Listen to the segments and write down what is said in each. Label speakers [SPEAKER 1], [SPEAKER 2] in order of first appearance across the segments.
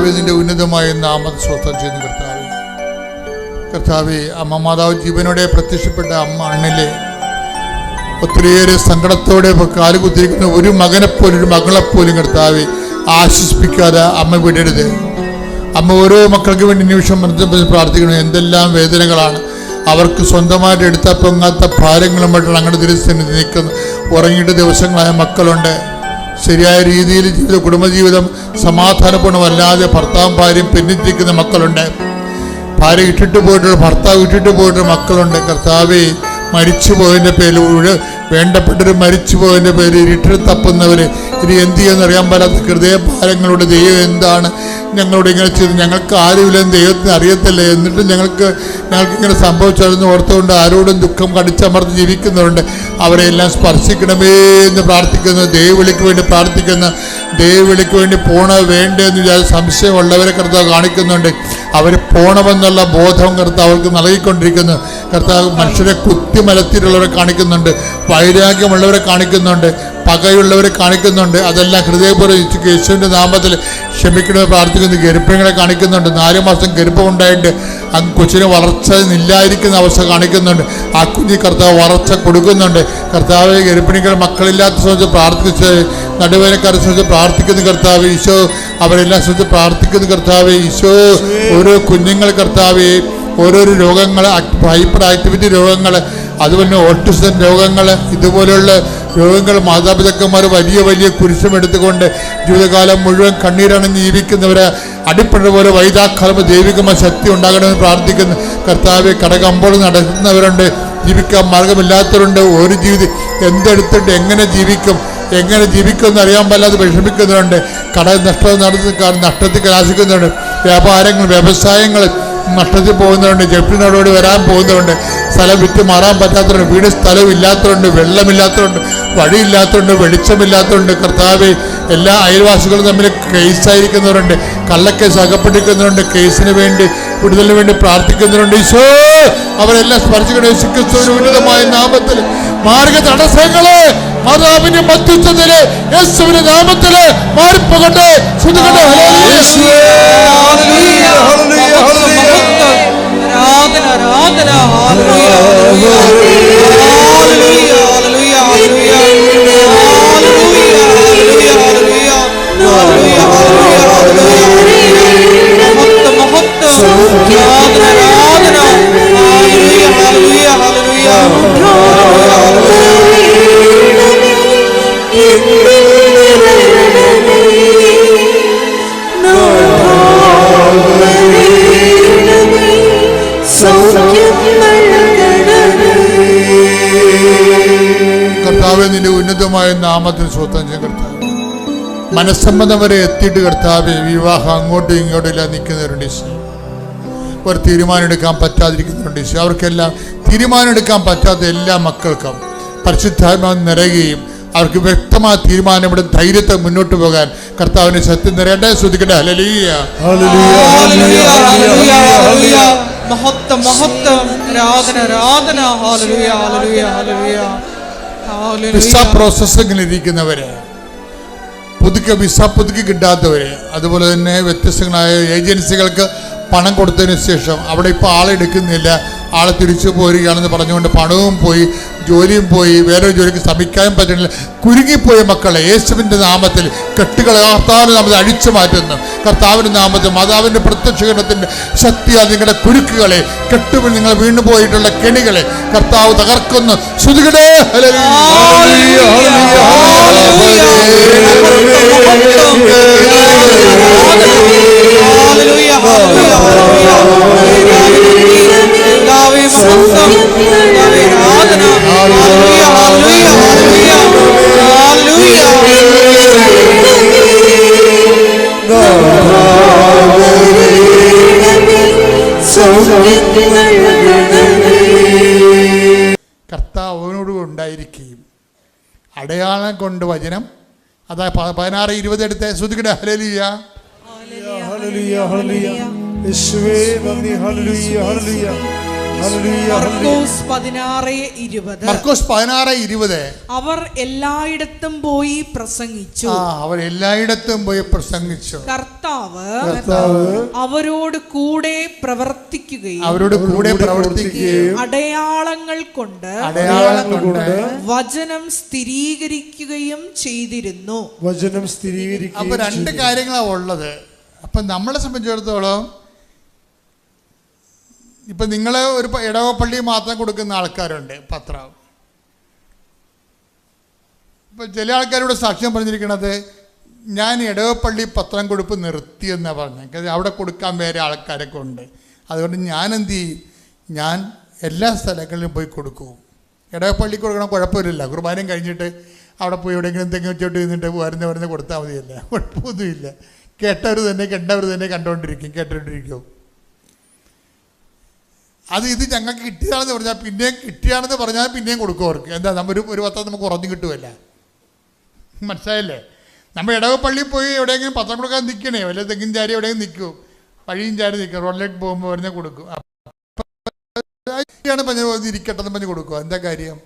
[SPEAKER 1] കർത്താവ് നിന്റെ ഉന്നതമായ നാമം സ്വസ്ഥം ചെയ്യുന്നു കർത്താവ്. കർത്താവെ അമ്മ മാതാവ് ജീവനോടെ പ്രത്യക്ഷപ്പെട്ട അമ്മ അണ്ണിലെ ഒത്തിരിയേറെ സങ്കടത്തോടെ കാലുകുത്തിരിക്കുന്ന ഒരു മകനെപ്പോലും ഒരു മകളെപ്പോലും കർത്താവെ ആശ്വസിപ്പിക്കാതെ അമ്മ വിടരുത്. അമ്മ ഓരോ മക്കൾക്ക് വേണ്ടി നിമിഷം പ്രാർത്ഥിക്കണം എന്തെല്ലാം വേദനകളാണ്. അവർക്ക് സ്വന്തമായിട്ട് എടുത്ത പൊങ്ങാത്ത ഭാരങ്ങളുമായിട്ടാണ് അങ്ങനെ തിരിച്ചു നിൽക്കുന്നത് ഉറങ്ങിയിട്ട് ദിവസങ്ങളായ മക്കളുണ്ട്. ശരിയായ രീതിയിൽ ജീവിത കുടുംബജീവിതം സമാധാനപൂർണമല്ലാതെ ഭർത്താവും ഭാര്യയും പിന്നിട്ടിരിക്കുന്ന മക്കളുണ്ട്. ഭാര്യ ഇട്ടിട്ട് പോയിട്ടുള്ള ഭർത്താവ് ഇട്ടിട്ട് പോയിട്ടുള്ള മക്കളുണ്ട്. കർത്താവെ മരിച്ചു പോയതിന്റെ പേരിൽ വേണ്ടപ്പെട്ടവർ മരിച്ചു പോയതിന്റെ പേരിൽ ഇരുട്ടിൽ തപ്പുന്നവർ ഇനി എന്ത് ചെയ്യുമെന്ന് അറിയാൻ പാടാത്ത ഹൃദയഭാരങ്ങളുടെ ദൈവം എന്താണ് ഞങ്ങളോട് ഇങ്ങനെ ചെയ്ത് ഞങ്ങൾക്ക് ആരുമില്ലെന്ന് ദൈവത്തിന് അറിയത്തില്ല. എന്നിട്ടും ഞങ്ങൾക്ക് ഞങ്ങൾക്ക് ഇങ്ങനെ സംഭവിച്ചതെന്ന് ഓർത്തുകൊണ്ട് ആരോടും ദുഃഖം കടിച്ചമർന്ന് ജീവിക്കുന്നവരുണ്ട്. അവരെല്ലാം സ്പർശിക്കണമേ എന്ന് പ്രാർത്ഥിക്കുന്നു. ദൈവവിളിക്ക് വേണ്ടി പ്രാർത്ഥിക്കുന്ന. ദൈവവിളിക്ക് വേണ്ടി പോണ വേണ്ടേ എന്ന് വിചാരിച്ച് സംശയമുള്ളവരെ കർത്താവ് കാണിക്കുന്നുണ്ട്. അവർ പോണമെന്നുള്ള ബോധം കർത്താവ് അവർക്ക് നൽകിക്കൊണ്ടിരിക്കുന്നു. കർത്താവ് മനുഷ്യരെ കുത്തിമലത്തിലുള്ളവരെ കാണിക്കുന്നുണ്ട്. വൈരാഗ്യമുള്ളവരെ കാണിക്കുന്നുണ്ട്. പകയുള്ളവരെ കാണിക്കുന്നുണ്ട്. അതെല്ലാം ഹൃദയപൂർവം യേശുവിന്റെ നാമത്തിൽ ക്ഷമിക്കണമെന്ന് പ്രാർത്ഥിക്കുന്നു. ഗർഭങ്ങളെ കാണിക്കുന്നുണ്ട്. നാല് മാസം ഗർഭമുണ്ടായിട്ട് ആ കൊച്ചിന് വളർച്ച ഇല്ലായിരിക്കുന്ന അവസ്ഥ കാണിക്കുന്നുണ്ട്. ആ കുഞ്ഞി കർത്താവ് വളർച്ച കൊടുക്കുന്നുണ്ട്. കർത്താവ് ഗർഭിണികൾ മക്കളില്ലാത്ത സംബന്ധിച്ച് പ്രാർത്ഥിച്ച് നടുവേനക്കാരെ സംബന്ധിച്ച് പ്രാർത്ഥിക്കുന്ന കർത്താവ് ഈശോ. അവരെല്ലാം സംബന്ധിച്ച് പ്രാർത്ഥിക്കുന്ന കർത്താവ് ഈശോ. ഓരോ കുഞ്ഞുങ്ങൾ കർത്താവെ ഓരോരോ രോഗങ്ങൾ ഹൈപ്പർ ആക്ടിവിറ്റി രോഗങ്ങൾ അതുപോലെ ഓട്ടിസം രോഗങ്ങൾ ഇതുപോലെയുള്ള രോഗങ്ങൾ മാതാപിതാക്കന്മാർ വലിയ വലിയ കുരിശം എടുത്തുകൊണ്ട് ജീവിതകാലം മുഴുവൻ കണ്ണീരാണ് ജീവിക്കുന്നവരെ അടിപ്പഴ പോലെ വൈതാക്കാലം ദൈവികമായ ശക്തി ഉണ്ടാകണമെന്ന് പ്രാർത്ഥിക്കുന്നു. കർത്താവ് കടകമ്പോൾ നടത്തുന്നവരുണ്ട് ജീവിക്കാൻ മാർഗമില്ലാത്തവരുണ്ട്. ഒരു ജീവിതം എന്തെടുത്തിട്ട് എങ്ങനെ ജീവിക്കും? എങ്ങനെ ജീവിക്കുമെന്ന് അറിയാൻ പാടില്ലാതെ വിഷമിക്കുന്നവരുണ്ട്. കട നഷ്ടം നടത്തി നഷ്ടത്തിൽ കലാശിക്കുന്നവരുണ്ട്. വ്യാപാരങ്ങൾ വ്യവസായങ്ങൾ നഷ്ടത്തിൽ പോകുന്നവരുണ്ട്. ജപ്തി നടപടി വരാൻ പോകുന്നവരുണ്ട്. സ്ഥലം വിറ്റ് മാറാൻ പറ്റാത്തവരുണ്ട്. വീട് സ്ഥലം ഇല്ലാത്തവരുണ്ട് വെള്ളമില്ലാത്തവരുണ്ട്. വഴിയില്ലാത്തവരുണ്ട്. വെളിച്ചമില്ലാത്തവരുണ്ട്. കർത്താവ് എല്ലാ അയൽവാസികളും തമ്മിൽ കേസായിരിക്കുന്നവരുണ്ട് കള്ളക്കേസ് അകപ്പെട്ടിരിക്കുന്നവരുണ്ട്. കേസിന് വേണ്ടി വിടുതലിന് വേണ്ടി പ്രാർത്ഥിക്കുന്നവരുണ്ട്. ഈശോ അവരെല്ലാം സ്പർശിക്കണം. ഉന്നതമായ നാമത്തിൽ മാർഗ തടസ്സങ്ങൾ മാതാവിനെ മധ്യസ്ഥതയിൽ യേശുവിന്റെ നാമത്തിൽ മാറിപ്പോകട്ടെ. ശ്രുതികട്ടെ
[SPEAKER 2] ആരാധന ആരാധന
[SPEAKER 1] കർത്താവ് നിന്റെ ഉന്നതമായ നാമത്തിൽ സ്വത്തം ചെയ്യും കർത്താവ്. മനസ്സമ്മതം വരെ എത്തിയിട്ട് കർത്താവ് വിവാഹം അങ്ങോട്ടും ഇങ്ങോട്ടും എല്ലാം നിൽക്കുന്നവരുണ്ട് അവർ ഒരു തീരുമാനം എടുക്കാൻ പറ്റാതിരിക്കുന്നവരുണ്ട് അവർക്കെല്ലാം തീരുമാനം എടുക്കാൻ പറ്റാത്ത എല്ലാ മക്കൾക്കും പരിശുദ്ധാത്മാവ് നിറയുകയും അവർക്ക് വ്യക്തമായ തീരുമാനമിടും ധൈര്യത്തെ മുന്നോട്ട് പോകാൻ കർത്താവിന് സത്യം നിറയട്ടെ ശ്രദ്ധിക്കട്ടെ. ഹലലീയ.
[SPEAKER 2] മഹത്വം മഹത്വം. ആരാധന ആരാധന.
[SPEAKER 1] വിസ പ്രോസസ്സിങ്ങിൽ ഇരിക്കുന്നവര് പുതുക്കി വിസ പുതുക്കി കിട്ടാത്തവര് അതുപോലെ തന്നെ വ്യത്യസ്തങ്ങളായ ഏജൻസികൾക്ക് പണം കൊടുത്തതിന് ശേഷം അവിടെ ഇപ്പോൾ ആളെ ആളെ തിരിച്ചു പോരുകയാണെന്ന് പറഞ്ഞുകൊണ്ട് പണവും പോയി ജോലിയും പോയി വേറൊരു ജോലിക്ക് ശ്രമിക്കാനും പറ്റുന്നില്ല. കുരുങ്ങിപ്പോയ മക്കളെ യേശുവിന്റെ നാമത്തിൽ കെട്ടുകളെ കർത്താവിന്റെ നാമത്തിൽ അഴിച്ചു മാറ്റുന്നു. കർത്താവിന്റെ നാമത്തിൽ മാതാവിന്റെ പ്രത്യക്ഷീകരണത്തിന്റെ ശക്തിയാൽ നിങ്ങളുടെ കുരുക്കുകളെ കെട്ടുവിൽ നിങ്ങൾ വീണു പോയിട്ടുള്ള കെണികളെ കർത്താവ് തകർക്കുന്നു. ശ്രുതികടേ
[SPEAKER 3] ഹല്ലേലൂയ,
[SPEAKER 2] ആവേ മഹത്വം ഹല്ലേലൂയ ഹല്ലേലൂയ ഹല്ലേലൂയ.
[SPEAKER 1] കർത്താവിനോട് ഉണ്ടായിരിക്കുകയും അടയാളം കൊണ്ട് വചനം അതാ പതിനാറ് ഇരുപത് എടുത്ത് ശ്രദ്ധിക്കട്ടെ. ഹലലിയ
[SPEAKER 3] ഹലലിയ ഹലലിയ ഹലലിയ ഹലലിയ ഹലലിയ
[SPEAKER 2] മർക്കോസ് പതിനാറ് ഇരുപത്.
[SPEAKER 1] മർക്കോസ് പതിനാറ് ഇരുപത്.
[SPEAKER 2] അവർ എല്ലായിടത്തും പോയി പ്രസംഗിച്ചു.
[SPEAKER 1] അവർ എല്ലായിടത്തും പോയി പ്രസംഗിച്ചു.
[SPEAKER 2] കർത്താവ്
[SPEAKER 3] കർത്താവ്
[SPEAKER 2] അവരോട് കൂടെ പ്രവർത്തിക്കുകയും
[SPEAKER 1] അവരോട് കൂടെ പ്രവർത്തിക്കുകയും
[SPEAKER 2] അടയാളങ്ങൾ കൊണ്ട്
[SPEAKER 1] അടയാളങ്ങൾ കൊണ്ട്
[SPEAKER 2] വചനം സ്ഥിരീകരിക്കുകയും ചെയ്തിരുന്നു.
[SPEAKER 3] വചനം
[SPEAKER 1] അപ്പൊ
[SPEAKER 3] സ്ഥിരീകരിക്കുകയും
[SPEAKER 1] രണ്ട്
[SPEAKER 3] കാര്യങ്ങളാ
[SPEAKER 1] കാര്യങ്ങളാണ് ഉള്ളത്. അപ്പൊ നമ്മളെ സംബന്ധിച്ചിടത്തോളം ഇപ്പൊ നിങ്ങൾ ഒരു ഇടവപ്പള്ളി മാത്രം കൊടുക്കുന്ന ആൾക്കാരുണ്ട് പത്രം ഇപ്പം ചില ആൾക്കാരോട് സാക്ഷ്യം പറഞ്ഞിരിക്കുന്നത് ഞാൻ ഇടവപ്പള്ളി പത്രം കൊടുപ്പ് നിർത്തിയെന്നാണ് പറഞ്ഞത്. അവിടെ കൊടുക്കാൻ വേറെ ആൾക്കാരൊക്കെ ഉണ്ട്. അതുകൊണ്ട് ഞാൻ എന്ത് ചെയ്യും? ഞാൻ എല്ലാ സ്ഥലങ്ങളിലും പോയി കൊടുക്കും. ഇടവപ്പള്ളി കൊടുക്കണം കുഴപ്പമില്ല കുർബാനയും കഴിഞ്ഞിട്ട് അവിടെ പോയി എവിടെയെങ്കിലും എന്തെങ്കിലും ചോട്ട് നിന്നിട്ട് വരുന്ന വരുന്ന കൊടുത്താൽ മതിയല്ല? കുഴപ്പമൊന്നുമില്ല. കേട്ടവർ തന്നെ കണ്ടവർ തന്നെ കണ്ടുകൊണ്ടിരിക്കും കേട്ടുകൊണ്ടിരിക്കും അത് ഇത് ഞങ്ങൾക്ക് കിട്ടിയതാണെന്ന് പറഞ്ഞാൽ പിന്നെയും കിട്ടിയാണെന്ന് പറഞ്ഞാൽ പിന്നെയും കൊടുക്കും അവർക്ക്. എന്താ നമ്മൾ ഒരു ഒരു പത്രം നമുക്ക് ഉറഞ്ഞു കിട്ടുമല്ല മനസ്സിലായല്ലേ? നമ്മൾ ഇടവപ്പള്ളിയിൽ പോയി എവിടെയെങ്കിലും പത്രം കൊടുക്കാൻ നിൽക്കണേ വല്ല തെങ്ങിൻ ചാരി എവിടെയെങ്കിലും നിൽക്കും വഴിയും ചാരി നിൽക്കും റോഡിലേക്ക് പോകുമ്പോൾ വരുന്ന കൊടുക്കും. പറഞ്ഞു ഇരിക്കട്ടെ എന്ന് പറഞ്ഞ് കൊടുക്കുക എന്താ കാര്യം?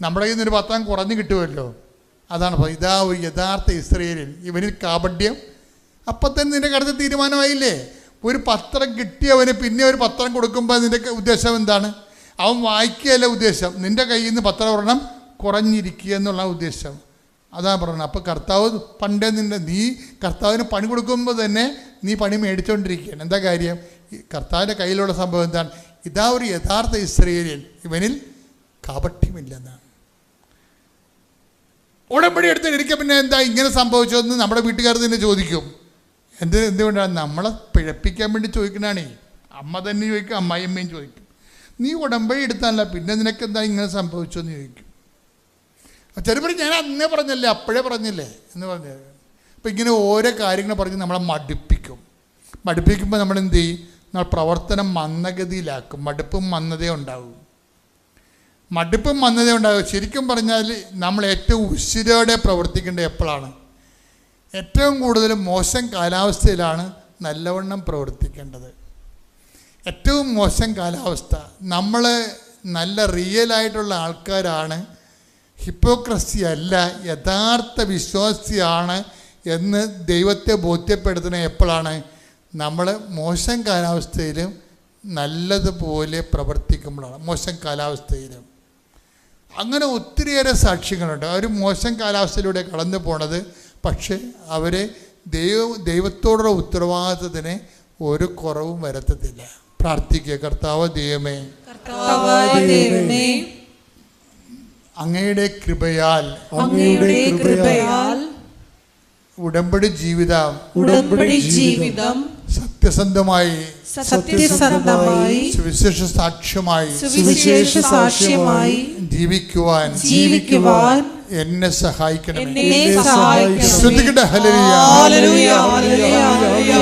[SPEAKER 1] നമ്മുടെ കയ്യിൽ നിന്നൊരു പത്രം കുറഞ്ഞു കിട്ടുമല്ലോ അതാണ് ഇതാ ഒരു യഥാർത്ഥ ഇസ്രയേലിൽ. ഇവനിൽ കാപഡ്യം അപ്പം തന്നെ നിന്റെ കടുത്ത തീരുമാനമായില്ലേ? ഒരു പത്രം കിട്ടിയവന് പിന്നെ ഒരു പത്രം കൊടുക്കുമ്പോൾ നിന്റെ ഉദ്ദേശം എന്താണ്? അവൻ വായിക്കുകയല്ല ഉദ്ദേശം. നിന്റെ കയ്യിൽ നിന്ന് പത്രം ഒരെണ്ണം കുറഞ്ഞിരിക്കുക എന്നുള്ള ഉദ്ദേശം. അതാണ് പറയുന്നത് അപ്പോൾ കർത്താവ് പണ്ടേ നിന്റെ നീ കർത്താവിന് പണി കൊടുക്കുമ്പോൾ തന്നെ നീ പണി മേടിച്ചുകൊണ്ടിരിക്കുകയാണ് എന്താ കാര്യം? കർത്താവിന്റെ കയ്യിലുള്ള സംഭവം എന്താണ്? ഇതാ ഒരു യഥാർത്ഥ ഇസ്രയേലിയൻ. ഇവനിൽ കാപട്യമില്ലെന്നാണ് ഉടമ്പടി എടുത്തിരിക്കുക പിന്നെ എന്താ ഇങ്ങനെ സംഭവിച്ചതെന്ന് നമ്മുടെ വീട്ടുകാർ തന്നെ ചോദിക്കും. എന്ത് എന്തുകൊണ്ടാണ് നമ്മളെ പിഴപ്പിക്കാൻ വേണ്ടി ചോദിക്കണാണേ? അമ്മ തന്നെ ചോദിക്കും അമ്മായിയമ്മയും ചോദിക്കും. നീ ഉടമ്പടി എടുത്താലല്ല പിന്നെ നിനക്ക് എന്താ ഇങ്ങനെ സംഭവിച്ചു എന്ന് ചോദിക്കും ചിലപ്പോൾ ഞാൻ അന്നേ പറഞ്ഞല്ലേ അപ്പോഴേ പറഞ്ഞില്ലേ എന്ന് പറഞ്ഞു. അപ്പം ഇങ്ങനെ ഓരോ കാര്യങ്ങൾ പറഞ്ഞ് നമ്മളെ മടുപ്പിക്കും. മടുപ്പിക്കുമ്പോൾ നമ്മൾ എന്ത് ചെയ്യും? നമ്മൾ പ്രവർത്തനം മന്ദഗതിയിലാക്കും. മടുപ്പും മന്ദതയും ഉണ്ടാവും. മടുപ്പും മന്ദതയും ഉണ്ടാകും ശരിക്കും പറഞ്ഞാൽ നമ്മൾ ഏറ്റവും ഉശിരോടെ പ്രവർത്തിക്കേണ്ടത് എപ്പോഴാണ്? ഏറ്റവും കൂടുതൽ മോശം കാലാവസ്ഥയിലാണ് നല്ലവണ്ണം പ്രവർത്തിക്കേണ്ടത്. ഏറ്റവും മോശം കാലാവസ്ഥ. നമ്മൾ നല്ല റിയലായിട്ടുള്ള ആൾക്കാരാണ്. ഹിപ്പോക്രസി അല്ല യഥാർത്ഥ വിശ്വാസിയാണ് എന്ന് ദൈവത്തെ ബോധ്യപ്പെടുത്തുന്ന എപ്പോഴാണ്? നമ്മൾ മോശം കാലാവസ്ഥയിലും നല്ലതുപോലെ പ്രവർത്തിക്കുമ്പോഴാണ് മോശം കാലാവസ്ഥയിലും. അങ്ങനെ ഒത്തിരിയേറെ സാക്ഷ്യങ്ങളുണ്ട് അവർ മോശം കാലാവസ്ഥയിലൂടെ കടന്നു പോണത് പക്ഷേ അവരെ ദൈവ ദൈവത്തോടുള്ള ഉത്തരവാദിത്തത്തിന് ഒരു കുറവും വരത്തത്തില്ല. പ്രാർത്ഥിക്കുക കർത്താവ് ദൈവമേ അങ്ങയുടെ കൃപയാൽ
[SPEAKER 2] അങ്ങയുടെ കൃപയാൽ
[SPEAKER 1] ഉടമ്പടി ജീവിതം
[SPEAKER 2] ഉടമ്പടി ജീവിതം
[SPEAKER 1] സത്യസന്ധമായി
[SPEAKER 2] സത്യസന്ധമായി
[SPEAKER 1] സുവിശേഷ സാക്ഷ്യമായി
[SPEAKER 2] സുവിശേഷ സാക്ഷ്യമായി
[SPEAKER 1] ജീവിക്കുവാൻ
[SPEAKER 2] ജീവിക്കുവാൻ
[SPEAKER 1] എന്നെ സഹായിക്കണമേ
[SPEAKER 2] സഹായിക്കണം
[SPEAKER 1] ശ്രദ്ധിക്കട്ടെ hallelujah
[SPEAKER 2] hallelujah hallelujah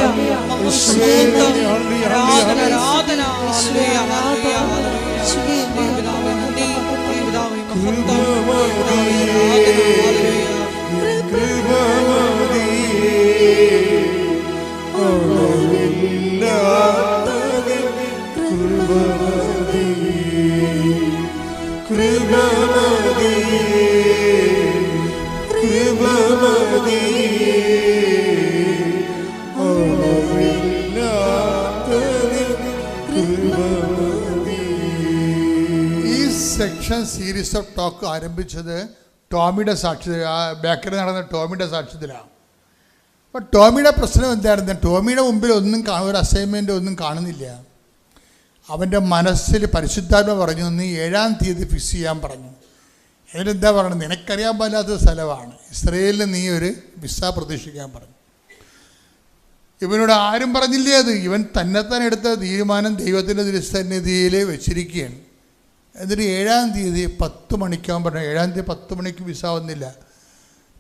[SPEAKER 1] section series of talk ആരംഭിച്ചത് ടോമിയുടെ സാക്ഷ്യ ബേക്കറി നടന്ന ടോമിയുടെ സാക്ഷ്യത്തിലാണ് അപ്പോൾ ടോമിയുടെ പ്രശ്നം എന്തായിരുന്നു? ടോമിയുടെ മുമ്പിൽ ഒന്നും കാണും ഒരു അസൈൻമെന്റ് ഒന്നും കാണുന്നില്ല. അവന്റെ മനസ്സിൽ പരിശുദ്ധാത്മ പറഞ്ഞു നീ ഏഴാം തീയതി ഫിക്സ് ചെയ്യാൻ പറഞ്ഞു. എന്നിട്ടെന്താ പറയുന്നത് നിനക്കറിയാൻ പാടില്ലാത്ത സ്ഥലമാണ്. ഇസ്രയേലിൽ നീ ഒരു വിസ പ്രതീക്ഷിക്കാൻ പറഞ്ഞു. ഇവനോട് ആരും പറഞ്ഞില്ലേ അത്? ഇവൻ തന്നെ തന്നെ എടുത്ത തീരുമാനം ദൈവത്തിന്റെ ദുരിസന്നിധിയിൽ വെച്ചിരിക്കുകയാണ്. എന്നിട്ട് ഏഴാം തീയതി പത്ത് മണിക്കാകുമ്പോൾ പറഞ്ഞു. ഏഴാം തീയതി പത്ത് മണിക്ക് വിസ വന്നില്ല.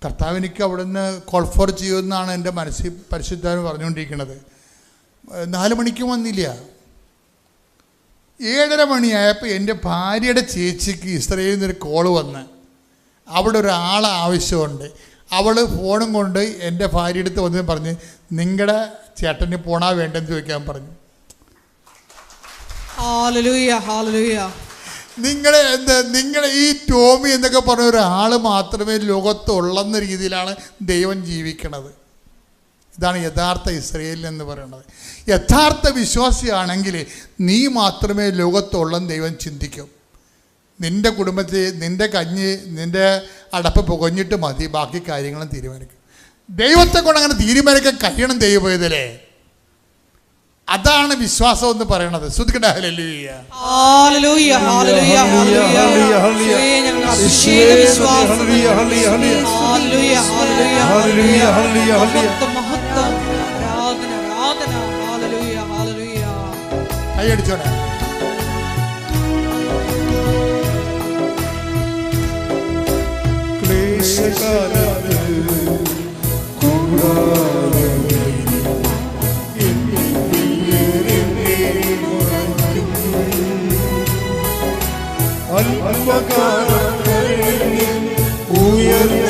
[SPEAKER 1] കർത്താവ് എനിക്ക് നിന്ന് കോൾ ഫോർ ചെയ്യുമെന്നാണ് എന്റെ മനസ്സിൽ പരിശുദ്ധാവ് പറഞ്ഞുകൊണ്ടിരിക്കുന്നത്. നാല് മണിക്കും വന്നില്ല. ഏഴര മണിയായപ്പോൾ എന്റെ ഭാര്യയുടെ ചേച്ചിക്ക് ഇസ്രയേലിൽ നിന്നൊരു കോൾ വന്ന്. അവിടെ ഒരാളെ ആവശ്യമുണ്ട്. അവൾ ഫോണും കൊണ്ട് എന്റെ ഭാര്യ അടുത്ത് വന്ന് പറഞ്ഞ് നിങ്ങളുടെ ചേട്ടന് പോണാ വേണ്ടെന്ന് ചോദിക്കാൻ പറഞ്ഞു. നിങ്ങളെ എന്ത് നിങ്ങളെ ഈ ടോമി എന്നൊക്കെ പറഞ്ഞ ഒരാൾ മാത്രമേ ലോകത്തുള്ളെന്ന രീതിയിലാണ് ദൈവം ജീവിക്കണത്. ഇതാണ് യഥാർത്ഥ ഇസ്രയേൽ എന്ന് പറയുന്നത്. യഥാർത്ഥ വിശ്വാസിയാണെങ്കിൽ നീ മാത്രമേ ലോകത്തോളം ദൈവം ചിന്തിക്കും. നിന്റെ കുടുംബത്തിൽ നിന്റെ കഞ്ഞി നിന്റെ അടപ്പ് പുകഞ്ഞിട്ട് മതി ബാക്കി കാര്യങ്ങളും തീരുമാനിക്കും. ദൈവത്തെ കൊണ്ട് അങ്ങനെ തീരുമാനിക്കാൻ കഴിയണം ദൈവവേദലേ അതാണ് വിശ്വാസം എന്ന് പറയണത് ശ്രുതിക്കട്ടെ
[SPEAKER 3] கையடிச்சோட அல்பகாரங்களில் உயர்ந்த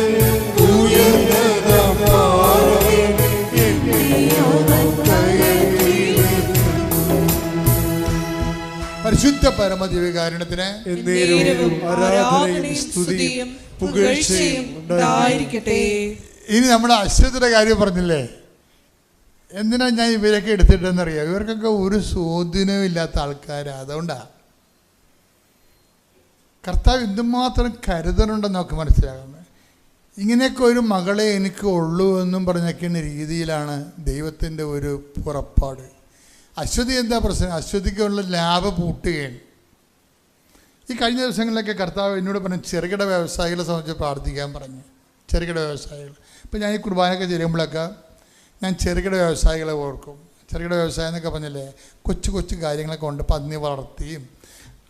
[SPEAKER 1] പരിശുദ്ധ
[SPEAKER 2] പരമദിവികാരണത്തിന്
[SPEAKER 1] ഇനി നമ്മുടെ അശ്വതിയുടെ കാര്യം പറഞ്ഞില്ലേ? എന്തിനാ ഞാൻ ഇവരൊക്കെ എടുത്തിട്ടെന്നറിയാം? ഇവർക്കൊക്കെ ഒരു സ്വാധീനവും ഇല്ലാത്ത ആൾക്കാരാ. അതുകൊണ്ടാണ് കർത്താവ് എന്തുമാത്രം കരുതലുണ്ടെന്ന് നമുക്ക് മനസ്സിലാകുന്നത് ഇങ്ങനെയൊക്കെ ഒരു മകളെ എനിക്ക് ഉള്ളൂ എന്നും പറഞ്ഞൊക്കെയാണ് രീതിയിലാണ് ദൈവത്തിന്റെ ഒരു പുറപ്പാട്. അശ്വതി എന്താ പ്രശ്നം? അശ്വതിക്കുള്ള ലാഭം പൂട്ടുകയാണ്. ഈ കഴിഞ്ഞ ദിവസങ്ങളിലൊക്കെ കർത്താവ് എന്നോട് പറഞ്ഞു ചെറുകിട വ്യവസായികളെ സംബന്ധിച്ച് പ്രാർത്ഥിക്കാൻ പറഞ്ഞു. ചെറുകിട വ്യവസായികൾ. ഇപ്പം ഞാൻ ഈ കുർബാനയൊക്കെ ചെയ്യുമ്പോഴൊക്കെ ഞാൻ ചെറുകിട വ്യവസായികളെ ഓർക്കും. ചെറുകിട വ്യവസായം എന്നൊക്കെ പറഞ്ഞില്ലേ കൊച്ചു കൊച്ചു കാര്യങ്ങളൊക്കെ ഉണ്ട് പന്നി വളർത്തിയും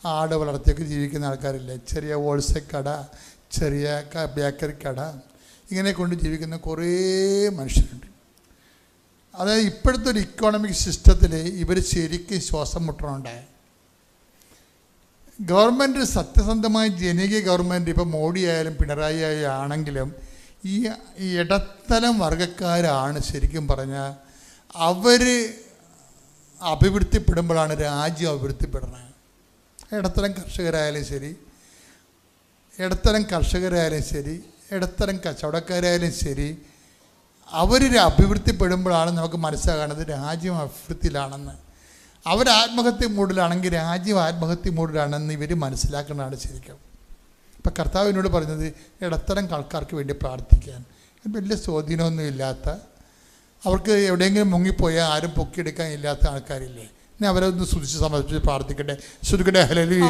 [SPEAKER 1] ആട് വളർത്തിയൊക്കെ ജീവിക്കുന്ന ആൾക്കാരില്ലേ? ചെറിയ ഹോൾസെയിൽ കട ചെറിയ ബേക്കറി കട ഇങ്ങനെ കൊണ്ട് ജീവിക്കുന്ന കുറേ മനുഷ്യരുണ്ട്. അതായത് ഇപ്പോഴത്തെ ഒരു ഇക്കോണമിക് സിസ്റ്റത്തിൽ ഇവർ ശരിക്കും ശ്വാസം മുട്ടണുണ്ടായി ഗവൺമെന്റ് സത്യസന്ധമായ ജനകീയ ഗവൺമെന്റ് ഇപ്പോൾ മോഡി ആയാലും പിണറായി ആയാലും ആണെങ്കിലും ഈ ഇടത്തരം വർഗക്കാരാണ് ശരിക്കും പറഞ്ഞാൽ അവർ അഭിവൃദ്ധിപ്പെടുമ്പോഴാണ് രാജ്യം അഭിവൃദ്ധിപ്പെടുന്നത്. ഇടത്തരം കർഷകരായാലും ശരി ഇടത്തരം കർഷകരായാലും ശരി ഇടത്തരം കച്ചവടക്കാരായാലും ശരി അവർ അഭിവൃദ്ധിപ്പെടുമ്പോഴാണ് നമുക്ക് മനസ്സിലാകുന്നത് രാജ്യം അഭിവൃദ്ധിയിലാണെന്ന്. അവർ ആത്മഹത്യ മൂഡിലാണെങ്കിൽ രാജ്യം ആത്മഹത്യ മൂടിലാണെന്ന് ഇവർ മനസ്സിലാക്കുന്നതാണ് ശരിക്കും. ഇപ്പം കർത്താവിനോട് പറഞ്ഞത് ഇടത്തരം ആൾക്കാർക്ക് വേണ്ടി പ്രാർത്ഥിക്കാൻ. വലിയ സ്വാധീനമൊന്നും ഇല്ലാത്ത അവർക്ക് എവിടെയെങ്കിലും മുങ്ങിപ്പോയാൽ ആരും പൊക്കിയെടുക്കാൻ ഇല്ലാത്ത ആൾക്കാരില്ലേ? ഇനി അവരെ ഒന്ന് സ്തുതിച്ച് സമർപ്പിച്ച് പ്രാർത്ഥിക്കട്ടെ. ശ്രുതിക്കട്ടെ ഹലലിയ.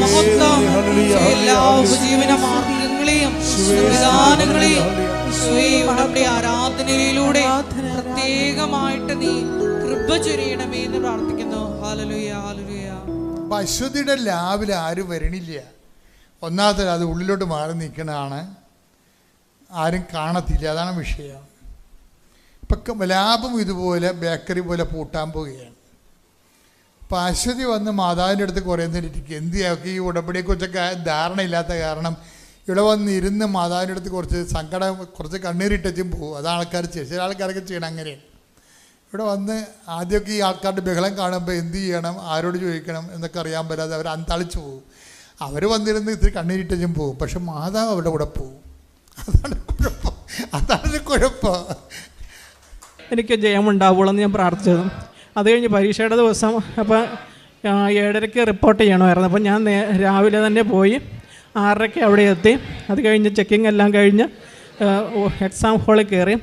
[SPEAKER 2] മഹത്വം. എല്ലാ ഉപജീവന മാർഗങ്ങളെയും സംവിധാനങ്ങളെയും ആരാധനയിലൂടെ പ്രത്യേകമായിട്ട് നീ കൃപ ചൊരിയണമേ എന്ന് പ്രാർത്ഥിക്കുന്നു. ഹാലലുയ ഹാലലുയ
[SPEAKER 1] അപ്പം അശ്വതിയുടെ ലാവിൽ ആരും വരണില്ല. ഒന്നാമത്തെ അത് ഉള്ളിലോട്ട് മാറി നിൽക്കണതാണ് ആരും കാണത്തില്ല. അതാണ് വിഷയം. ഇപ്പം ലാഭം ഇതുപോലെ ബേക്കറി പോലെ പൂട്ടാൻ പോവുകയാണ്. അപ്പം അശ്വതി വന്ന് മാതാവിന്റെ അടുത്ത് കുറേ നേരം ഇരിക്കും. എന്ത് ചെയ്യാം? ഈ ഉടമ്പടിയെക്കുറിച്ചൊക്കെ ധാരണയില്ലാത്ത കാരണം ഇവിടെ വന്ന് ഇരുന്ന് മാതാവിന്റെ അടുത്ത് കുറച്ച് സങ്കടം കുറച്ച് കണ്ണീരിട്ടും പോകും അതാണ് ആൾക്കാർ ചെയ്യും. ചില ആൾക്കാരൊക്കെ ചെയ്യണം അങ്ങനെയാണ്. ഇവിടെ വന്ന് ആദ്യമൊക്കെ ഈ ആൾക്കാരുടെ ബഹളം കാണുമ്പോൾ എന്ത് ചെയ്യണം? ആരോട് ചോദിക്കണം എന്നൊക്കെ അറിയാൻ പറ്റാതെ അവർ അന്തളിച്ചു പോകും അവർ വന്നിരുന്ന് ഇത്തിരി കണ്ണീരിട്ടും പോകും പക്ഷെ മാതാവ് അവിടെ കൂടെ പോകും അതാണ് കുഴപ്പം. അതാണ് കുഴപ്പം.
[SPEAKER 4] എനിക്ക് ജയമുണ്ടാവുള്ളൂ എന്ന് ഞാൻ പ്രാർത്ഥിച്ചത്. അത് കഴിഞ്ഞ് പരീക്ഷയുടെ ദിവസം അപ്പോൾ ഏഴരയ്ക്ക് റിപ്പോർട്ട് ചെയ്യണമായിരുന്നു. അപ്പോൾ ഞാൻ രാവിലെ തന്നെ പോയി ആറരയ്ക്ക് അവിടെ എത്തി. അത് കഴിഞ്ഞ് ചെക്കിംഗ് എല്ലാം കഴിഞ്ഞ് എക്സാം ഹാളിൽ കയറി.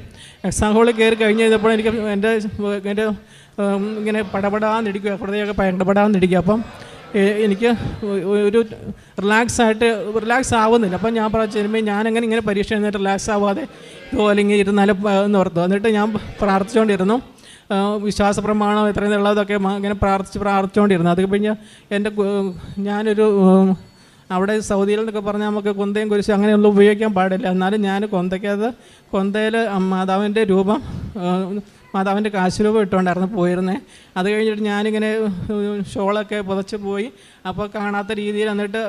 [SPEAKER 4] എക്സാം ഹാളിൽ കയറി കഴിഞ്ഞ് കഴിഞ്ഞപ്പോൾ എനിക്ക് എന്റെ എന്റെ ഇങ്ങനെ പടപടാന്നിടിക്കുക ഹൃദയമൊക്കെ പടപടാന്നിടിക്കുക അപ്പം എനിക്ക് ഒരു റിലാക്സ് ആയിട്ട് റിലാക്സ് ആവുന്നില്ല. അപ്പം ഞാൻ പറഞ്ഞു ചെല്ലുമ്പോൾ ഞാനങ്ങനെ ഇങ്ങനെ പരീക്ഷ എഴുന്നിട്ട് റിലാക്സ് ആവാതെ ഇതുപോലെ അല്ലെങ്കിൽ ഇരുന്നാലും എന്ന് ഓർത്തു. എന്നിട്ട് ഞാൻ പ്രാർത്ഥിച്ചുകൊണ്ടിരുന്നു. വിശ്വാസ പ്രമാണം എത്രയും ഉള്ളതൊക്കെ ഇങ്ങനെ പ്രാർത്ഥിച്ച് പ്രാർത്ഥിച്ചുകൊണ്ടിരുന്നു. അത് കഴിഞ്ഞ് എന്റെ ഞാനൊരു അവിടെ സൗദിയിൽ എന്നൊക്കെ പറഞ്ഞാൽ നമുക്ക് കൊന്തയും കുരിശ് അങ്ങനെയൊന്നും ഉപയോഗിക്കാൻ പാടില്ല. എന്നാലും ഞാൻ കൊന്തയ്ക്കകത്ത് കൊന്തയിൽ മാതാവിന്റെ രൂപം മാതാവിന്റെ കാശുരൂപം ഇട്ടുകൊണ്ടായിരുന്നു പോയിരുന്നത് അത് കഴിഞ്ഞിട്ട് ഞാനിങ്ങനെ ഷോളൊക്കെ പുതച്ച് പോയി. അപ്പോൾ കാണാത്ത രീതിയിൽ എന്നിട്ട്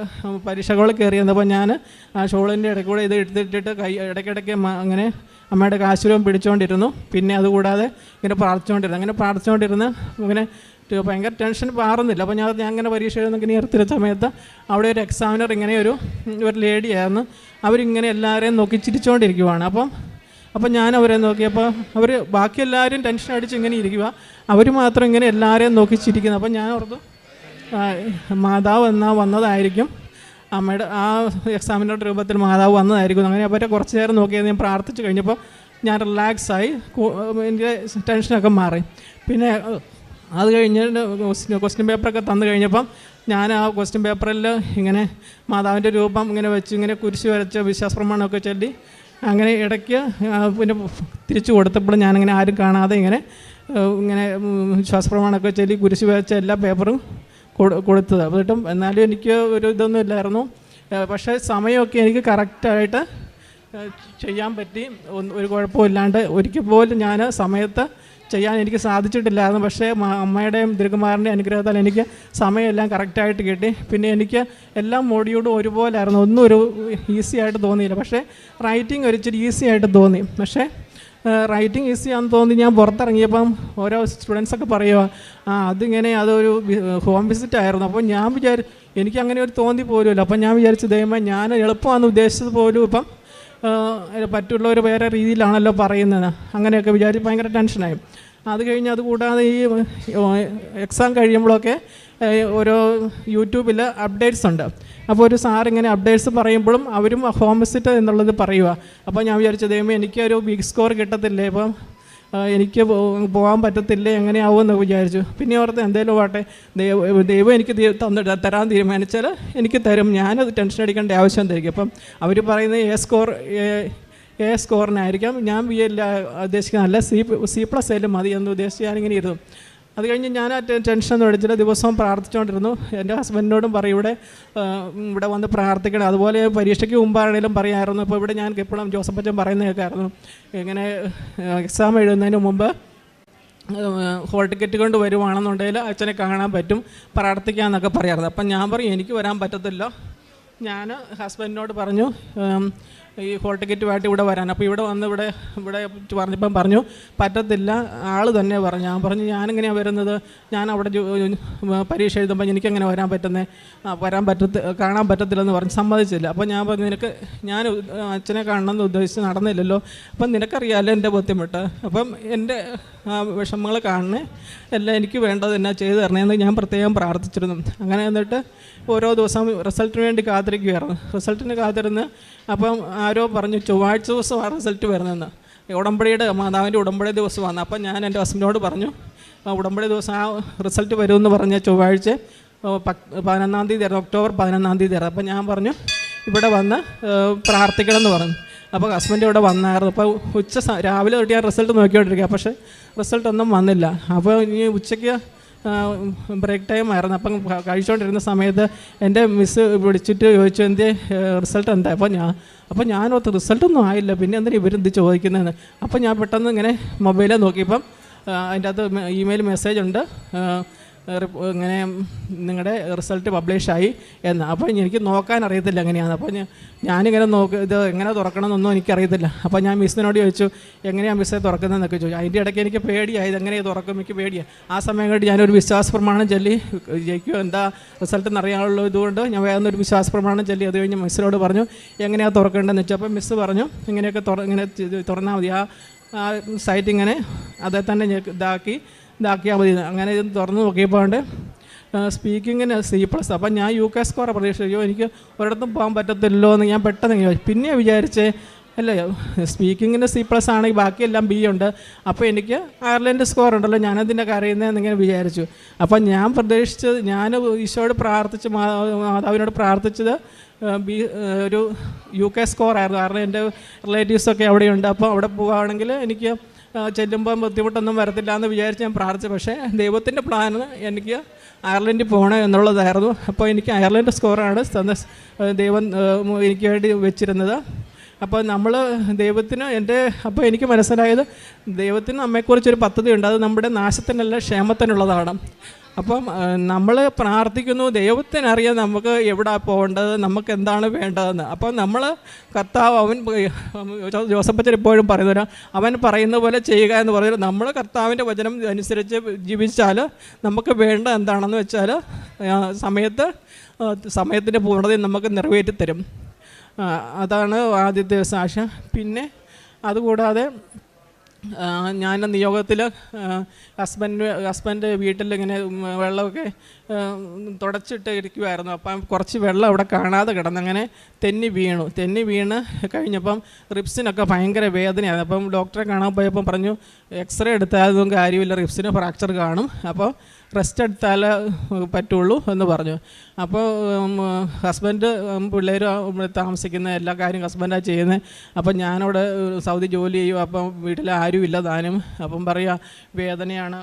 [SPEAKER 4] പരീക്ഷകൾ കയറി വന്നപ്പോൾ ഞാൻ ആ ഷോളിന്റെ ഇടയ്ക്ക് കൂടെ ഇത് എടുത്തിട്ടിട്ട് കൈ ഇടയ്ക്കിടയ്ക്ക് അങ്ങനെ അമ്മയുടെ കാശുരൂപം പിടിച്ചുകൊണ്ടിരുന്നു പിന്നെ അതുകൂടാതെ ഇങ്ങനെ പ്രാർത്ഥിച്ചുകൊണ്ടിരുന്നു അങ്ങനെ പ്രാർത്ഥിച്ചുകൊണ്ടിരുന്ന് ഇങ്ങനെ ഭയങ്കര ടെൻഷൻ മാറുന്നില്ല. അപ്പോൾ ഞാൻ ഞാൻ അങ്ങനെ പരീക്ഷ എഴുതുന്ന ഇങ്ങനെ നിർത്തിയ സമയത്ത് അവിടെ ഒരു എക്സാമിനർ ഇങ്ങനെ ഒരു ഒരു ലേഡിയായിരുന്നു അവരിങ്ങനെ എല്ലാവരെയും നോക്കി ചിരിച്ചുകൊണ്ടിരിക്കുവാണ് അപ്പം അപ്പം ഞാൻ അവരെ നോക്കിയപ്പോൾ അവർ ബാക്കി എല്ലാവരും ടെൻഷൻ അടിച്ച് ഇങ്ങനെ ഇരിക്കുക അവർ മാത്രം ഇങ്ങനെ എല്ലാവരെയും നോക്കി ചിരിക്കുന്നു. അപ്പം ഞാൻ ഓർത്തു മാതാവ് എന്നാ വന്നതായിരിക്കും. അമ്മയുടെ ആ എക്സാമിന്റെ രൂപത്തിൽ മാതാവ് വന്നതായിരിക്കും. അങ്ങനെ അവരെ കുറച്ച് നേരം നോക്കിയത് ഞാൻ പ്രാർത്ഥിച്ചു കഴിഞ്ഞപ്പോൾ ഞാൻ റിലാക്സായി എന്റെ ടെൻഷനൊക്കെ മാറി. പിന്നെ അത് കഴിഞ്ഞ് ക്വസ്റ്റ്യൻ പേപ്പറൊക്കെ തന്നു കഴിഞ്ഞപ്പം ഞാൻ ആ ക്വസ്റ്റ്യൻ പേപ്പറിൽ ഇങ്ങനെ മാതാവിന്റെ രൂപം ഇങ്ങനെ വെച്ച് ഇങ്ങനെ കുരിശ് വരച്ച് വിശ്വാസ പ്രമാണമൊക്കെ ചൊല്ലി അങ്ങനെ ഇടയ്ക്ക് പിന്നെ തിരിച്ചു കൊടുത്തപ്പോൾ ഞാനിങ്ങനെ ആരും കാണാതെ ഇങ്ങനെ ഇങ്ങനെ ശ്വാസപ്രമാണമൊക്കെ ചൊല്ലി കുരിശ് വെച്ച എല്ലാ പേപ്പറും കൊടു കൊടുത്തത്. എന്നിട്ടും എന്നാലും എനിക്ക് ഒരു ഇതൊന്നും ഇല്ലായിരുന്നു. പക്ഷേ സമയമൊക്കെ എനിക്ക് കറക്റ്റായിട്ട് ചെയ്യാൻ പറ്റി. ഒരു കുഴപ്പമില്ലാണ്ട് ഒരിക്കൽ പോലും ഞാൻ സമയത്ത് ചെയ്യാൻ എനിക്ക് സാധിച്ചിട്ടില്ലായിരുന്നു പക്ഷേ അമ്മയുടെയും തിരുകുമാരന്റെയും അനുഗ്രഹത്താൽ എനിക്ക് സമയമെല്ലാം കറക്റ്റായിട്ട് കിട്ടി. പിന്നെ എനിക്ക് എല്ലാ മോഡിയോടും ഒരുപോലായിരുന്നു. ഒന്നും ഒരു ഈസി ആയിട്ട് തോന്നിയില്ല. പക്ഷേ റൈറ്റിംഗ് ഒരിച്ചിരി ഈസി ആയിട്ട് തോന്നി. പക്ഷേ റൈറ്റിംഗ് ഈസി ആണെന്ന് തോന്നി ഞാൻ പുറത്തിറങ്ങിയപ്പം ഓരോ സ്റ്റുഡൻസൊക്കെ പറയുക ആ അതിങ്ങനെ അതൊരു ഹോം വിസിറ്റ് ആയിരുന്നു. അപ്പോൾ ഞാൻ വിചാരിച്ചു എനിക്ക് അങ്ങനെ ഒരു തോന്നി പോലുമില്ല. അപ്പം ഞാൻ വിചാരിച്ചു ദൈവമേ ഞാൻ എളുപ്പമാണെന്ന് ഉദ്ദേശിച്ചത് പോലും ഇപ്പം ആ, മറ്റുള്ളവർ വേറെ രീതിയിലാണല്ലോ പറയുന്നത്. അങ്ങനെയൊക്കെ വിചാരിച്ച് ഭയങ്കര ടെൻഷനായി. അത് കഴിഞ്ഞ് അതുകൂടാതെ ഈ എക്സാം കഴിയുമ്പോഴൊക്കെ ഓരോ യൂട്യൂബിൽ അപ്ഡേറ്റ്സ് ഉണ്ട്. അപ്പോൾ ഒരു സാർ ഇങ്ങനെ അപ്ഡേറ്റ്സ് പറയുമ്പോഴും അവരും ഹോം വിസിറ്റ് എന്നുള്ളത് പറയുക അപ്പോൾ ഞാൻ വിചാരിച്ചു ദൈവമേ എനിക്കൊരു ബിഗ് സ്കോർ കിട്ടത്തില്ലേ? ഇപ്പം എനിക്ക് പോകാൻ പറ്റത്തില്ല എങ്ങനെയാവുമെന്ന് വിചാരിച്ചു. പിന്നെ ഓർത്ത് എന്തേലും ആട്ടെ ദൈവം ദൈവം എനിക്ക് തന്നിട്ട് തരാൻ തീരുമാനിച്ചാൽ എനിക്ക് തരും. ഞാനത് ടെൻഷൻ അടിക്കേണ്ട ആവശ്യം തരിക അപ്പം അവർ പറയുന്നത് എ സ്കോർ എ സ്കോറിനായിരിക്കാം. ഞാൻ ബി എല്ല ഉദ്ദേശിക്കുന്നത് അല്ല സി സി പ്ലസ് എല്ലാം മതി എന്ന് ഉദ്ദേശിച്ച് ഞാനിങ്ങനെ ഇരുന്നു. അത് കഴിഞ്ഞ് ഞാൻ ആ ടെൻഷൻ ടെൻഷനൊന്നും അടിച്ചില്ല ദിവസവും പ്രാർത്ഥിച്ചുകൊണ്ടിരുന്നു. എന്റെ ഹസ്ബൻഡിനോടും പറയും ഇവിടെ ഇവിടെ വന്ന് പ്രാർത്ഥിക്കണം. അതുപോലെ പരീക്ഷയ്ക്ക് മുമ്പാണെങ്കിലും പറയാമായിരുന്നു ഇപ്പോൾ ഇവിടെ ഞാൻ എപ്പോഴും ജോസഫ് അച്ഛൻ പറയുന്ന കേൾക്കായിരുന്നു. ഇങ്ങനെ എക്സാം എഴുതുന്നതിന് മുമ്പ് ഹോൾ ടിക്കറ്റ് കൊണ്ട് വരുവാണെന്നുണ്ടെങ്കിൽ അച്ഛനെ കാണാൻ പറ്റും പ്രാർത്ഥിക്കാമെന്നൊക്കെ പറയാറുണ്ട് അപ്പം ഞാൻ പറയും എനിക്ക് വരാൻ പറ്റത്തില്ല. ഞാൻ ഹസ്ബൻഡിനോട് പറഞ്ഞു ഈ ഹോൾ ടിക്കറ്റുമായിട്ട് ഇവിടെ വരാൻ. അപ്പോൾ ഇവിടെ വന്ന് ഇവിടെ ഇവിടെ പറഞ്ഞപ്പം പറഞ്ഞു പറ്റത്തില്ല ആൾ തന്നെ പറഞ്ഞു. ഞാൻ പറഞ്ഞു ഞാനെങ്ങനെയാണ് വരുന്നത്? ഞാൻ അവിടെ പരീക്ഷ എഴുതുമ്പോൾ എനിക്കെങ്ങനെ വരാൻ പറ്റുന്നത് വരാൻ പറ്റത്തി കാണാൻ പറ്റത്തില്ലെന്ന് പറഞ്ഞ് സമ്മതിച്ചില്ല. അപ്പോൾ ഞാൻ പറഞ്ഞു നിനക്ക് ഞാൻ അച്ഛനെ കാണണമെന്ന് ഉദ്ദേശിച്ച് നടന്നില്ലല്ലോ. അപ്പം നിനക്കറിയാമല്ലോ എന്റെ ബുദ്ധിമുട്ട്. അപ്പം എന്റെ വിഷമങ്ങൾ കാണണേ. എല്ലാം എനിക്ക് വേണ്ടത് എന്നാ ചെയ്തു തരണേന്ന് ഞാൻ പ്രത്യേകം പ്രാർത്ഥിച്ചിരുന്നു. അങ്ങനെ എന്നിട്ട് ഓരോ ദിവസം റിസൾട്ടിന് വേണ്ടി കാത്തിരിക്കുകയായിരുന്നു റിസൾട്ടിന് കാത്തിരുന്ന് അപ്പം ആരോ പറഞ്ഞു ചൊവ്വാഴ്ച ദിവസമാണ് റിസൾട്ട് വരുന്നതെന്ന്. ഉടമ്പടിയുടെ മാതാവിന്റെ ഉടമ്പടി ദിവസമാണ്. അപ്പം ഞാൻ എന്റെ ഹസ്ബൻഡിനോട് പറഞ്ഞു ഉടമ്പടി ദിവസം ആ റിസൾട്ട് വരുമെന്ന് പറഞ്ഞ ചൊവ്വാഴ്ച പതിനൊന്നാം തീയതി ആയിരുന്നു ഒക്ടോബർ പതിനൊന്നാം തീയതി ആയിരുന്നു. അപ്പം ഞാൻ പറഞ്ഞു ഇവിടെ വന്ന് പ്രാർത്ഥിക്കണം എന്ന് പറഞ്ഞു. അപ്പോൾ ഹസ്ബൻഡ് ഇവിടെ വന്നായിരുന്നു. അപ്പോൾ ഉച്ച രാവിലെ തൊട്ട് ഞാൻ റിസൾട്ട് നോക്കിക്കൊണ്ടിരിക്കുക പക്ഷേ റിസൾട്ടൊന്നും വന്നില്ല. അപ്പോൾ ഇനി ഉച്ചയ്ക്ക് ബ്രേക്ക് ടൈം ആയിരുന്നു. അപ്പം കഴിച്ചുകൊണ്ടിരുന്ന സമയത്ത് എന്റെ മിസ് വിളിച്ചിട്ട് ചോദിച്ചു എന്റെ റിസൾട്ട് എന്താ? അപ്പോൾ ഞാൻ അപ്പോൾ ഞാൻ ഓർത്ത് റിസൾട്ടൊന്നും ആയില്ല. പിന്നെ എന്തിനാ ഇവരെന്ത് ചോദിക്കുന്നതെന്ന് അപ്പോൾ ഞാൻ പെട്ടെന്ന് ഇങ്ങനെ മൊബൈലിൽ നോക്കിയപ്പം അതിന്റെ അകത്ത് ഇമെയിൽ മെസ്സേജ് ഉണ്ട്. ഇങ്ങനെ നിങ്ങളുടെ റിസൾട്ട് പബ്ലിഷായി എന്ന്. അപ്പോൾ എനിക്ക് നോക്കാൻ അറിയത്തില്ല എങ്ങനെയാണ് അപ്പോൾ ഞാനിങ്ങനെ നോക്ക് ഇത് എങ്ങനെ തുറക്കണമെന്നൊന്നും എനിക്കറിയത്തില്ല. അപ്പോൾ ഞാൻ മിസ്സിനോട് ചോദിച്ചു എങ്ങനെയാണ് മിസ്സെ തുറക്കുന്നതെന്നൊക്കെ ചോദിച്ചു. അതിന്റെ ഇടയ്ക്ക് എനിക്ക് പേടിയായി ഇതെങ്ങനെ തുറക്കും? എനിക്ക് പേടിയാണ് ആ സമയം കൊണ്ട് ഞാനൊരു വിശ്വാസ പ്രമാണം ചൊല്ലി ജയിക്കുമോ എന്താ റിസൾട്ട് എന്നറിയാനുള്ള ഇതുകൊണ്ട് ഞാൻ വേറെ ഒരു വിശ്വാസ പ്രമാണം ചൊല്ലി. അത് കഴിഞ്ഞ് മിസ്സിനോട് പറഞ്ഞു എങ്ങനെയാണ് തുറക്കേണ്ടതെന്ന് വെച്ചു അപ്പോൾ മിസ്സ് പറഞ്ഞു ഇങ്ങനെയൊക്കെ തുറ ഇങ്ങനെ തുറന്നാൽ മതി. ആ സൈറ്റ് ഇങ്ങനെ അതേ തന്നെ ഇതാക്കി. ഇതാക്കിയാൽ മതി. അങ്ങനെ ഇത് തുറന്ന് നോക്കിയപ്പോൾ സ്പീക്കിങ്ങിന് സി പ്ലസ് അപ്പം ഞാൻ യു കെ സ്കോർ പ്രതീക്ഷിച്ചു എനിക്ക് ഒരിടത്തും പോകാൻ പറ്റത്തില്ലോ എന്ന് ഞാൻ പെട്ടെന്ന്. പിന്നെ വിചാരിച്ചേ അല്ല സ്പീക്കിങ്ങിന് സി പ്ലസ് ആണെങ്കിൽ ബാക്കിയെല്ലാം ബി ഉണ്ട്. അപ്പോൾ എനിക്ക് അയർലൻഡ് സ്കോർ ഉണ്ടല്ലോ ഞാനതിന്റെ കരയുന്നതെന്ന് ഇങ്ങനെ വിചാരിച്ചു. അപ്പം ഞാൻ പ്രതീക്ഷിച്ചത് ഞാൻ ഈശോയോട് പ്രാർത്ഥിച്ച് മാതാവിനോട് പ്രാർത്ഥിച്ചത് ബി ഒരു യു കെ സ്കോർ ആയിരുന്നു. കാരണം എന്റെ റിലേറ്റീവ്സൊക്കെ അവിടെയുണ്ട്. അപ്പോൾ അവിടെ പോകുകയാണെങ്കിൽ എനിക്ക് ചെല്ലുമ്പോൾ ബുദ്ധിമുട്ടൊന്നും വരത്തില്ല എന്ന് വിചാരിച്ച് ഞാൻ പ്രാർത്ഥിച്ചു. പക്ഷേ ദൈവത്തിന്റെ പ്ലാൻ എനിക്ക് അയർലൻഡിൽ പോകണം എന്നുള്ളതായിരുന്നു. അപ്പോൾ എനിക്ക് അയർലൻഡ് സ്കോറാണ് സന്ദ- ദൈവം എനിക്ക് വേണ്ടി വെച്ചിരുന്നത്. അപ്പോൾ നമ്മൾ ദൈവത്തിന് എന്റെ അപ്പോൾ എനിക്ക് മനസ്സിലായത് ദൈവത്തിന് നമ്മെക്കുറിച്ചൊരു പദ്ധതി ഉണ്ട് അത് നമ്മുടെ നാശത്തിനല്ല ക്ഷേമത്തിനുള്ളതാണ്. അപ്പം നമ്മൾ പ്രാർത്ഥിക്കുന്നു ദൈവത്തിനറിയാം നമുക്ക് എവിടെ പോകേണ്ടത് നമുക്ക് എന്താണ് വേണ്ടതെന്ന്. അപ്പം നമ്മൾ കർത്താവ് അവൻ ജോസഫച്ചൻ എപ്പോഴും പറയുന്നു അവൻ പറയുന്ന പോലെ ചെയ്യുക എന്ന് പറഞ്ഞാൽ നമ്മൾ കർത്താവിന്റെ വചനം അനുസരിച്ച് ജീവിച്ചാൽ നമുക്ക് വേണ്ട എന്താണെന്ന് വെച്ചാൽ സമയത്ത് സമയത്തിന്റെ പൂർണതയും നമുക്ക് നിറവേറ്റി തരും അതാണ് ആദ്യത്തെ സാക്ഷ്യം. പിന്നെ അതുകൂടാതെ ഞാൻ നിയോഗത്തിൽ ഹസ്ബൻഡ് ഹസ്ബൻഡ് വീട്ടിൽ ഇങ്ങനെ വെള്ളമൊക്കെ തുടച്ചിട്ട് ഇരിക്കുമായിരുന്നു അപ്പം കുറച്ച് വെള്ളം അവിടെ കാണാതെ കിടന്നു അങ്ങനെ തെന്നി വീണു. തെന്നി വീണ് കഴിഞ്ഞപ്പം റിപ്സിനൊക്കെ ഭയങ്കര വേദനയായിരുന്നു. അപ്പം ഡോക്ടറെ കാണാൻ പോയപ്പം പറഞ്ഞു എക്സ്റേ എടുത്താലൊന്നും കാര്യമില്ല. റിപ്സിന് ഫ്രാക്ചർ കാണും. അപ്പോൾ റെസ്റ്റ് എടുത്താൽ പറ്റുള്ളൂ എന്ന് പറഞ്ഞു. അപ്പോൾ ഹസ്ബൻഡ് പിള്ളേരും താമസിക്കുന്ന എല്ലാ കാര്യം ഹസ്ബൻഡാണ് ചെയ്യുന്നത് അപ്പം ഞാനവിടെ സൗദി ജോലി ചെയ്യും. അപ്പം വീട്ടിൽ ആരും ഇല്ല താനും. അപ്പം പറയുക വേദനയാണ്.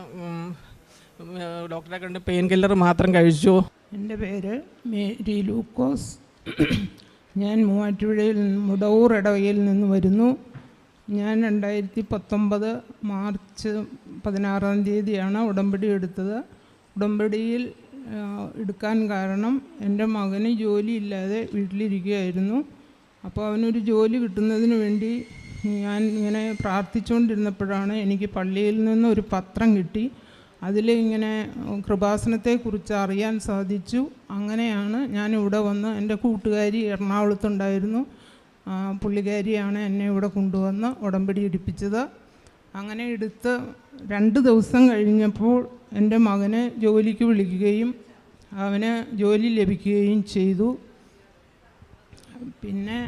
[SPEAKER 4] ഡോക്ടറെ കണ്ട് പെയിൻ കില്ലർ മാത്രം കഴിച്ചു?
[SPEAKER 5] എന്റെ പേര് മേരി ലൂക്കോസ്. ഞാൻ മൂവാറ്റുപുഴയിൽ മുടവൂർ ഇടവയിൽ നിന്ന് വരുന്നു. ഞാൻ രണ്ടായിരത്തി പത്തൊമ്പത് മാർച്ച് പതിനാറാം തീയതിയാണ് ഉടമ്പടി എടുത്തത്. ഉടമ്പടിയിൽ എടുക്കാൻ കാരണം എന്റെ മകന് ജോലിയില്ലാതെ വീട്ടിലിരിക്കുകയായിരുന്നു. അപ്പോൾ അവനൊരു ജോലി കിട്ടുന്നതിന് വേണ്ടി ഞാൻ ഇങ്ങനെ പ്രാർത്ഥിച്ചുകൊണ്ടിരുന്നപ്പോഴാണ് എനിക്ക് പള്ളിയിൽ നിന്ന് ഒരു പത്രം കിട്ടി. അതിൽ ഇങ്ങനെ കൃപാസനത്തെക്കുറിച്ച് അറിയാൻ സാധിച്ചു. അങ്ങനെയാണ് ഞാൻ ഇവിടെ വന്ന് എന്റെ കൂട്ടുകാരി എറണാകുളത്തുണ്ടായിരുന്നു. പുള്ളിക്കാരിയാണ് എന്നെ ഇവിടെ കൊണ്ടുവന്ന് ഉടമ്പടി ഇടിപ്പിച്ചത്. അങ്ങനെ എടുത്ത് രണ്ട് ദിവസം കഴിഞ്ഞപ്പോൾ എന്റെ മകനെ ജോലിക്ക് വിളിക്കുകയും അവന് ജോലി ലഭിക്കുകയും ചെയ്തു. പിന്നെ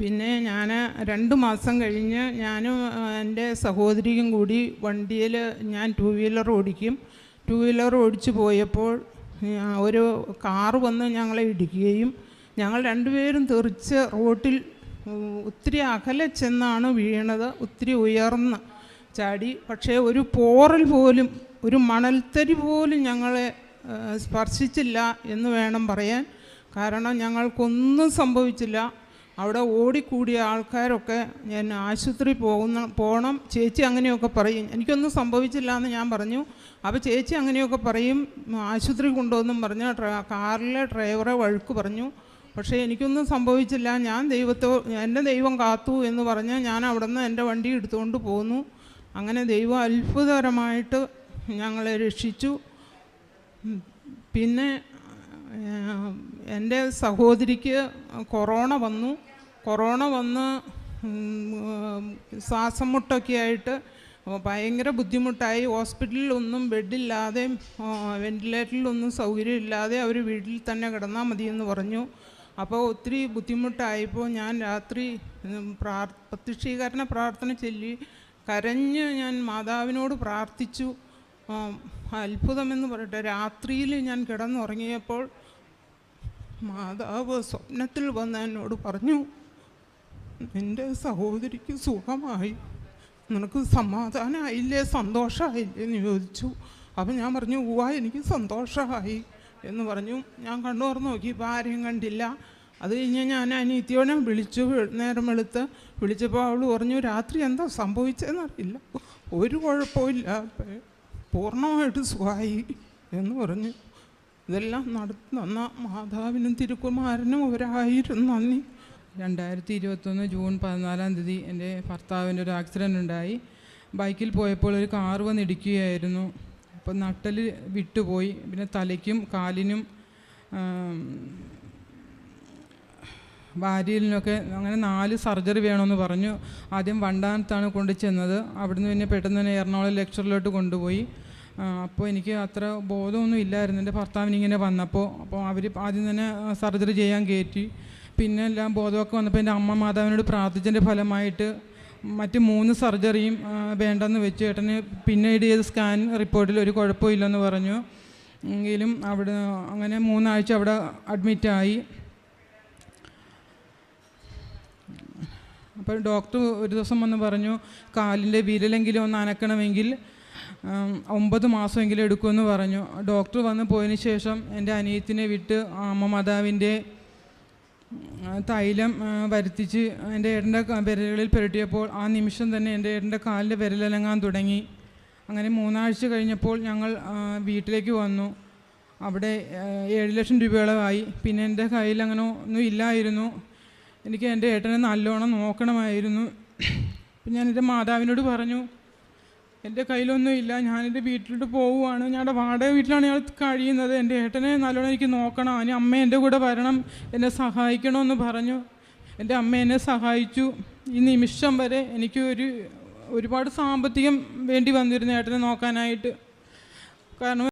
[SPEAKER 5] പിന്നെ ഞാൻ രണ്ട് മാസം കഴിഞ്ഞ് ഞാനും എന്റെ സഹോദരിയും കൂടി വണ്ടിയിൽ ഞാൻ ടൂ വീലർ ഓടിക്കും. ടൂ വീലർ ഓടിച്ചു പോയപ്പോൾ ഒരു കാറ് വന്ന് ഞങ്ങളെ ഇടിക്കുകയും ഞങ്ങൾ രണ്ടുപേരും തെറിച്ച് റോട്ടിൽ ഒത്തിരി അകലെ ചെന്നാണ് വീണത് ഒത്തിരി ഉയർന്ന് ചാടി. പക്ഷേ ഒരു പോറൽ പോലും ഒരു മണൽത്തരി പോലും ഞങ്ങളെ സ്പർശിച്ചില്ല എന്ന് വേണം പറയാൻ. കാരണം ഞങ്ങൾക്കൊന്നും സംഭവിച്ചില്ല. അവിടെ ഓടിക്കൂടിയ ആൾക്കാരൊക്കെ ഞാൻ ആശുപത്രി പോകുന്ന പോകണം ചേച്ചി അങ്ങനെയൊക്കെ പറയും. എനിക്കൊന്നും സംഭവിച്ചില്ല എന്ന് ഞാൻ പറഞ്ഞു. അപ്പോൾ ചേച്ചി അങ്ങനെയൊക്കെ പറയും. ആശുപത്രി കൊണ്ടുവന്നും പറഞ്ഞ്. കാറിലെ ഡ്രൈവറെ വഴുക്ക് പറഞ്ഞു. പക്ഷേ എനിക്കൊന്നും സംഭവിച്ചില്ല. ഞാൻ ദൈവത്തോ എന്റെ ദൈവം കാത്തു എന്ന് പറഞ്ഞ് ഞാൻ അവിടെ നിന്ന് എന്റെ വണ്ടി എടുത്തുകൊണ്ട് പോന്നു. അങ്ങനെ ദൈവം അത്ഭുതകരമായിട്ട് ഞങ്ങളെ രക്ഷിച്ചു. പിന്നെ എന്റെ സഹോദരിക്ക് കൊറോണ വന്നു. കൊറോണ വന്ന് ശ്വാസം മുട്ടൊക്കെ ആയിട്ട് ഭയങ്കര ബുദ്ധിമുട്ടായി. ഹോസ്പിറ്റലിലൊന്നും ബെഡില്ലാതെയും വെന്റിലേറ്ററിലൊന്നും സൗകര്യമില്ലാതെ അവർ വീട്ടിൽ തന്നെ കിടന്നാൽ മതിയെന്ന് പറഞ്ഞു. അപ്പോൾ ഒത്തിരി ബുദ്ധിമുട്ടായപ്പോൾ ഞാൻ രാത്രി പ്രാർ പ്രത്യക്ഷീകരണ പ്രാർത്ഥന ചൊല്ലി കരഞ്ഞ് ഞാൻ മാതാവിനോട് പ്രാർത്ഥിച്ചു. അത്ഭുതമെന്ന് പറയട്ടെ. രാത്രിയിൽ ഞാൻ കിടന്നുറങ്ങിയപ്പോൾ മാതാവ് സ്വപ്നത്തിൽ വന്ന് എന്നോട് പറഞ്ഞു നിന്റെ സഹോദരിക്ക് സുഖമായി. നിനക്ക് സമാധാനമായില്ലേ സന്തോഷമായില്ലേ? എന്ന് ചോദിച്ചു. അപ്പം ഞാൻ പറഞ്ഞു ഉവ്വ എനിക്ക് സന്തോഷമായി. എന്ന് പറഞ്ഞു. ഞാൻ കണ്ണു തുറന്ന് നോക്കിയപ്പോൾ ആരെയും കണ്ടില്ല. അത് കഴിഞ്ഞ് ഞാൻ അനിയത്തിയോടെ വിളിച്ചു നേരം വെളുത്ത് വിളിച്ചപ്പോൾ അവൾ പറഞ്ഞു രാത്രി എന്താ സംഭവിച്ചതെന്നറിയില്ല ഒരു കുഴപ്പമില്ല പൂർണമായിട്ട് സുഖമായി. എന്ന് പറഞ്ഞു. ഇതെല്ലാം നടത്തി തന്ന മാതാവിനും തിരുക്കുമാരനും ഒരായിരം നന്ദി
[SPEAKER 6] രണ്ടായിരത്തി ഇരുപത്തൊന്ന് ജൂൺ പതിനാലാം തീയതി എന്റെ ഭർത്താവിന്റെ ഒരു ആക്സിഡന്റ് ഉണ്ടായി. ബൈക്കിൽ പോയപ്പോൾ ഒരു കാർ വന്ന് അപ്പോൾ നട്ടൽ വിട്ടുപോയി. പിന്നെ തലയ്ക്കും കാലിനും ഭാര്യയിലൊക്കെ അങ്ങനെ നാല് സർജറി വേണമെന്ന് പറഞ്ഞു. ആദ്യം വണ്ടാനത്താണ് കൊണ്ടു ചെന്നത്. അവിടുന്ന് പിന്നെ പെട്ടെന്ന് തന്നെ എറണാകുളം ലെക്ചറിലോട്ട് കൊണ്ടുപോയി. അപ്പോൾ എനിക്ക് അത്ര ബോധമൊന്നും ഇല്ലായിരുന്നു. എന്റെ ഭർത്താവിന് ഇങ്ങനെ വന്നപ്പോൾ അപ്പോൾ അവർ ആദ്യം തന്നെ സർജറി ചെയ്യാൻ കയറ്റി. പിന്നെ എല്ലാം ബോധമൊക്കെ വന്നപ്പോൾ എന്റെ അമ്മ മാതാവിനോട് പ്രാർത്ഥിച്ചതിന്റെ ഫലമായിട്ട് മറ്റ് മൂന്ന് സർജറിയും വേണ്ടെന്ന് വെച്ചു ഏട്ടന് പിന്നീട് ചെയ്ത സ്കാൻ റിപ്പോർട്ടിൽ ഒരു കുഴപ്പമില്ലെന്ന് പറഞ്ഞു. എങ്കിലും അവിടെ അങ്ങനെ മൂന്നാഴ്ച അവിടെ അഡ്മിറ്റായി. അപ്പോൾ ഡോക്ടർ ഒരു ദിവസം വന്ന് പറഞ്ഞു കാലിന്റെ വിരലെങ്കിലും ഒന്ന് അനക്കണമെങ്കിൽ ഒമ്പത് മാസമെങ്കിലും എടുക്കുമെന്ന് പറഞ്ഞു. ഡോക്ടർ വന്ന് പോയതിന് ശേഷം എന്റെ അനിയത്തിനെ വിട്ട് അമ്മ മാതാവിന്റെ തൈലം വരുത്തിച്ച് എന്റെ ഏട്ടന്റെ വിരലുകളിൽ പുരട്ടിയപ്പോൾ ആ നിമിഷം തന്നെ എന്റെ ഏട്ടന്റെ കാലിന്റെ വിരലനങ്ങാൻ തുടങ്ങി. അങ്ങനെ മൂന്നാഴ്ച കഴിഞ്ഞപ്പോൾ ഞങ്ങൾ വീട്ടിലേക്ക് വന്നു. അവിടെ ഏഴ് ലക്ഷം രൂപയോളമായി. പിന്നെ എന്റെ കയ്യിൽ അങ്ങനെ ഒന്നും ഇല്ലായിരുന്നു. എനിക്ക് എന്റെ ഏട്ടനെ നല്ലോണം നോക്കണമായിരുന്നു. ഞാൻ എന്റെ മാതാവിനോട് പറഞ്ഞു എന്റെ കയ്യിലൊന്നും ഇല്ല. ഞാനെന്റെ വീട്ടിലോട്ട് പോവുകയാണ് ഞങ്ങളുടെ വാടക വീട്ടിലാണ് ഞങ്ങൾ കഴിയുന്നത്. എന്റെ ഏട്ടനെ നല്ലോണം എനിക്ക് നോക്കണം. അതിന് അമ്മ എന്റെ കൂടെ വരണം. എന്നെ സഹായിക്കണമെന്ന് പറഞ്ഞു. എന്റെ അമ്മ എന്നെ സഹായിച്ചു. ഈ നിമിഷം വരെ എനിക്ക് ഒരു ഒരുപാട് സാമ്പത്തികം വേണ്ടി വന്നിരുന്നു ഏട്ടനെ നോക്കാനായിട്ട്. കാരണം